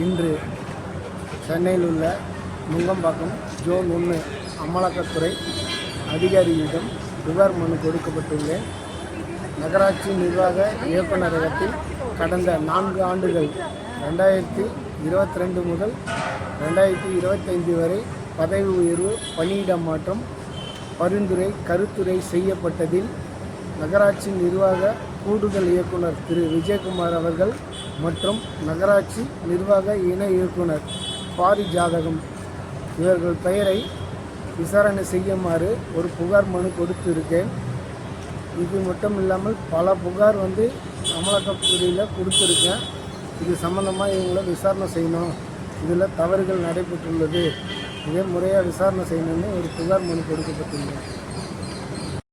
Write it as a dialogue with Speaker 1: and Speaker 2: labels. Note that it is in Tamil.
Speaker 1: இன்று சென்னையில் உள்ள நுங்கம்பாக்கம் ஜோன் ஒன்று அமலாக்கத்துறை அதிகாரிகளிடம் புகார் மனு கொடுக்கப்பட்டுள்ளேன் நகராட்சி நிர்வாக இயக்குநரகத்தில் கடந்த நான்கு ஆண்டுகள் ரெண்டாயிரத்தி இருபத்தி ரெண்டு முதல் ரெண்டாயிரத்தி இருபத்தைந்து வரை பதவி உயர்வு பணியிட மாற்றம் பரிந்துரை கருத்துரை செய்யப்பட்டதில் நகராட்சி நிர்வாக கூடுதல் இயக்குனர் திரு. விஜயகுமார் அவர்கள் மற்றும் நகராட்சி நிர்வாக இணை இயக்குனர் பாரிஜாதகம் இவர்கள் பெயரை விசாரணை செய்யுமாறு ஒரு புகார் மனு கொடுத்துருக்கேன். இது மட்டும் இல்லாமல் பல புகார் வந்து அமலாக்கத்துறையில் கொடுத்துருக்கேன். இது சம்மந்தமாக இவங்கள விசாரணை செய்யணும். இதில் தவறுகள் நடைபெற்றுள்ளது. இதே முறையாக விசாரணை செய்யணும்னு ஒரு புகார் மனு கொடுக்கப்பட்டுள்ளது